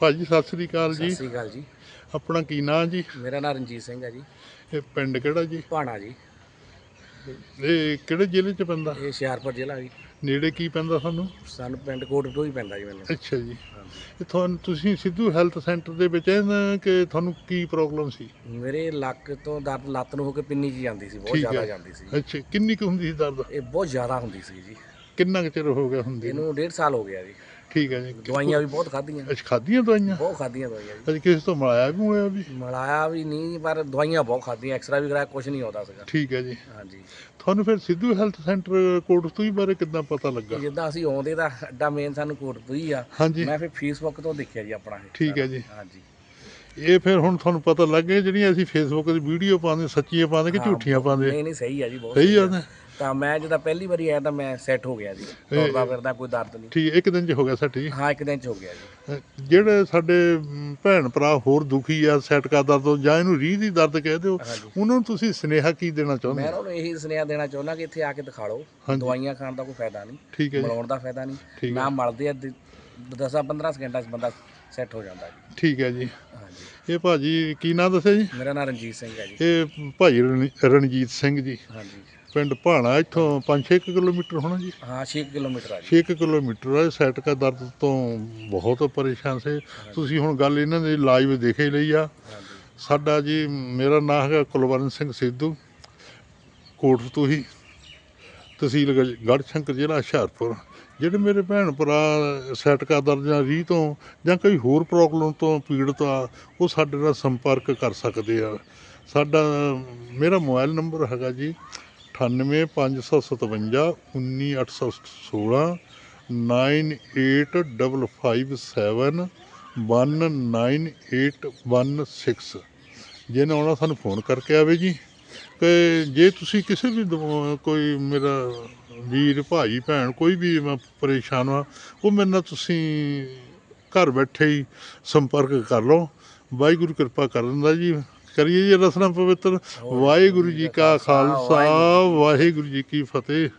ਭਾਜੀ ਸਤਿ ਸ੍ਰੀ ਅਕਾਲ ਸਤਿ ਜੀ ਸ੍ਰੀ ਅਕਾਲ ਜੀ। ਆਪਣਾ ਕੀ ਨਾਂ ਜੀ? ਮੇਰਾ ਨਾਮ ਰਣਜੀਤ ਸਿੰਘ ਹੈ ਜੀ। ਇਹ ਪਿੰਡ ਕਿਹੜਾ ਜੀ? ਭਾਣਾ ਜੀ। ਇਹ ਕਿਹੜੇ ਜ਼ਿਲ੍ਹੇ ਚ ਪੈਂਦਾ? ਇਹ ਹੁਸ਼ਿਆਰਪੁਰ ਜ਼ਿਲ੍ਹਾ ਜੀ। ਨੇੜੇ ਕੀ ਪੈਂਦਾ ਸਾਨੂੰ? ਸਾਨੂੰ ਪਿੰਡ ਕੋਟਪੁਰ ਹੀ ਪੈਂਦਾ ਜੀ ਮੈਨੂੰ। ਅੱਛਾ ਜੀ। ਇਹ ਤੁਹਾਨੂੰ ਤੁਸੀਂ ਸਿੱਧੂ ਹੈਲਥ ਸੈਂਟਰ ਦੇ ਵਿੱਚ ਹੈ ਨਾ ਕਿ ਤੁਹਾਨੂੰ ਕੀ ਪ੍ਰੋਬਲਮ ਸੀ? ਮੇਰੇ ਲੱਕ ਤੋਂ ਦਰਦ ਲੱਤ ਨੂੰ ਹੋ ਕੇ ਪਿੰਨੀ ਜੀ ਜਾਂਦੀ ਸੀ ਬਹੁਤ ਠੀਕ ਜ਼ਿਆਦਾ ਹੈ। ਜਾਂਦੀ ਸੀ ਅੱਛਾ ਕਿੰਨੀ ਕੁ ਹੁੰਦੀ ਸੀ ਦਰਦ? ਇਹ ਬਹੁਤ ਜ਼ਿਆਦਾ ਹੁੰਦੀ ਸੀ ਜੀ। ਕਿੰਨਾ ਕੁ ਚਿਰ ਹੋ ਗਿਆ ਹੁੰਦੀ ਨੂੰ? ਇਹਨੂੰ ਡੇਢ ਸਾਲ ਹੋ ਗਿਆ ਜੀ। ਠੀਕ ਹੈ ਜੀ। ਦਵਾਈਆਂ ਵੀ ਬਹੁਤ ਖਾਧੀਆਂ। ਅੱਛਾ ਖਾਧੀਆਂ ਦਵਾਈਆਂ? ਬਹੁਤ ਖਾਧੀਆਂ ਦਵਾਈਆਂ ਜੀ। ਅੱਜ ਕਿਸੇ ਤੋਂ ਮਿਲਾਇਆ ਵੀ ਹੋਇਆ ਵੀ? ਮਲਾਇਆ ਵੀ ਨਹੀਂ ਪਰ ਦਵਾਈਆਂ ਬਹੁਤ ਖਾਧੀਆਂ ਐਕਸਰਾ ਵੀ ਕਰਾਇਆ ਕੁਝ ਨਹੀਂ ਆਉਂਦਾ ਸੀਗਾ। ਠੀਕ ਹੈ ਜੀ। ਹਾਂਜੀ। ਤੁਹਾਨੂੰ ਫਿਰ ਸਿੱਧੂ ਹੈਲਥ ਸੈਂਟਰ ਕੋਟਸਤੂਈ ਬਾਰੇ ਕਿੱਦਾਂ ਪਤਾ ਲੱਗਾ? ਜਿੱਦਾਂ ਅਸੀਂ ਆਉਂਦੇ ਤਾਂ ਅੱਡਾ ਮੇਨ ਸਾਨੂੰ ਕੋਟਪੁਰ ਹੀ ਆ ਮੈਂ ਫਿਰ ਫੇਸਬੁੱਕ ਤੋਂ ਦੇਖਿਆ ਜੀ ਆਪਣਾ ਠੀਕ ਹੈ ਜੀ। ਹਾਂਜੀ। ਇਹ ਫਿਰ ਹੁਣ ਤੁਹਾਨੂੰ ਪਤਾ ਲੱਗ ਗਿਆ ਜਿਹੜੀਆਂ ਅਸੀਂ ਫੇਸਬੁੱਕ ਤੇ ਵੀਡੀਓ ਪਾਉਂਦੇ ਸੱਚੀਆਂ ਪਾਉਂਦੇ ਕਿ ਹਾਂ, ਝੂਠੀਆਂ ਪਾਉਂਦੇ। ਨਹੀਂ ਨਹੀਂ ਸਹੀ ਆ ਜੀ ਬਹੁਤ ਸਹੀ ਆ। ਨਾ। ਤਾਂ ਮੈਂ ਜਦੋਂ ਪਹਿਲੀ ਵਾਰੀ ਆਇਆ ਤਾਂ ਮੈਂ ਸੈੱਟ ਹੋ ਗਿਆ ਜੀ। ਤੁਰਦਾ ਫਿਰਦਾ ਕੋਈ ਦਰਦ ਨਹੀਂ। ਠੀਕ ਹੈ, ਇੱਕ ਦਿਨ ਚ ਹੋ ਗਿਆ ਸੱਟੀ ਹਾਂ ਇੱਕ ਦਿਨ ਚ ਹੋ ਗਿਆ ਜੀ। ਜਿਹੜੇ ਸਾਡੇ ਭੈਣ ਭਰਾ ਹੋਰ ਦੁਖੀ ਆ ਸੈਟ ਕਾ ਦਰਦ ਤੋਂ ਜਾਂ ਇਹਨੂੰ ਰੀਹ ਦੀ ਦਰਦ ਕਹਿ ਦਿਓ ਹਾਂਜੀ ਉਹਨਾਂ ਨੂੰ ਤੁਸੀਂ ਸੁਨੇਹਾ ਕੀ ਦੇਣਾ ਚਾਹੁੰਦੇ ਮੈਂ ਹੋ? ਉਹਨਾਂ ਨੂੰ ਇਹੀ ਸੁਨੇਹਾ ਦੇਣਾ ਚਾਹੁੰਦਾ ਕਿ ਇੱਥੇ ਆ ਕੇ ਦਿਖਾ ਲਓ। ਦਵਾਈਆਂ ਖਾਣ ਦਾ ਕੋਈ ਫਾਇਦਾ ਨਹੀਂ ਹੈ ਮਿਲਾਉਣ ਦਾ ਫਾਇਦਾ ਨਹੀਂ। ਹੈ। ਨਾ ਮਲਦੇ ਆ 10 15 ਸਕਿੰਟਾਂ 'ਚ ਬੰਦਾ ਸੈੱਟ ਹੋ ਜਾਂਦਾ ਜੀ। ਠੀਕ ਹੈ ਜੀ। ਇਹ ਭਾਜੀ ਕੀ ਨਾਂ ਦੱਸਿਆ ਜੀ? ਮੇਰਾ ਨਾਮ ਰਣਜੀਤ ਸਿੰਘ ਹੈ ਜੀ। ਇਹ ਭਾਜੀ ਰਣ- ਰਣਜੀਤ ਸਿੰਘ ਜੀ। ਹਾਂਜੀ। ਪਿੰਡ ਭਾਣਾ ਇੱਥੋਂ 5-6 ਕਿਲੋਮੀਟਰ ਹੋਣਾ ਜੀ। ਹਾਂ 6 ਕਿਲੋਮੀਟਰ ਆ ਜੀ। 6 ਕਿਲੋਮੀਟਰ ਹੈ ਸੈਟ ਕਾ ਦਰਦ ਤੋਂ ਬਹੁਤ ਪਰੇਸ਼ਾਨ ਸੀ। ਤੁਸੀਂ ਹੁਣ ਗੱਲ ਇਹਨਾਂ ਦੀ ਲਾਈਵ ਦੇਖੇ ਲਈ ਆ। ਹਾਂਜੀ। ਸਾਡਾ ਜੀ ਮੇਰਾ ਨਾਮ ਹੈਗਾ ਕੁਲਵਰਨ ਸਿੰਘ ਸਿੱਧੂ। ਕੋਟ ਤੋਂ ਹੀ ਤਹਿਸੀਲ ਗੜ- ਗੜ੍ਹਸ਼ੰਕਰ ਜ਼ਿਲ੍ਹਾ ਹੁਸ਼ਿਆਰਪੁਰ ਜਿਹੜੇ ਮੇਰੇ ਭੈਣ ਭਰਾ ਸੈਟਕਾ ਦਰਦ ਜਾਂ ਰੀਹ ਤੋਂ ਜਾਂ ਕੋਈ ਹੋਰ ਪ੍ਰੋਬਲਮ ਤੋਂ ਪੀੜਤ ਆ ਉਹ ਸਾਡੇ ਨਾਲ ਸੰਪਰਕ ਕਰ ਸਕਦੇ ਆ ਸਾਡਾ ਮੇਰਾ ਮੋਬਾਈਲ ਨੰਬਰ ਹੈਗਾ ਜੀ 98557 19816 985557 19816 ਜਿਹਨੇ ਆਉਣਾ ਸਾਨੂੰ ਫੋਨ ਕਰਕੇ ਆਵੇ ਜੀ ਕਿ ਜੇ ਤੁਸੀਂ ਕਿਸੇ ਵੀ ਕੋਈ ਮੇਰਾ ਵੀਰ ਭਾਈ ਭੈਣ ਕੋਈ ਵੀ ਮੈਂ ਪਰੇਸ਼ਾਨ ਆ ਉਹ ਮੇਰੇ ਨਾਲ ਤੁਸੀਂ ਘਰ ਬੈਠੇ ਹੀ ਸੰਪਰਕ ਕਰ ਲਓ। ਵਾਹਿਗੁਰੂ ਕਿਰਪਾ ਕਰ ਦਿੰਦਾ ਜੀ। ਕਰੀਏ ਜੀ ਰਸਨਾ ਪਵਿੱਤਰ। ਵਾਹਿਗੁਰੂ ਜੀ ਕਾ ਖਾਲਸਾ। ਵਾਹਿਗੁਰੂ ਜੀ ਕੀ ਫਤਿਹ।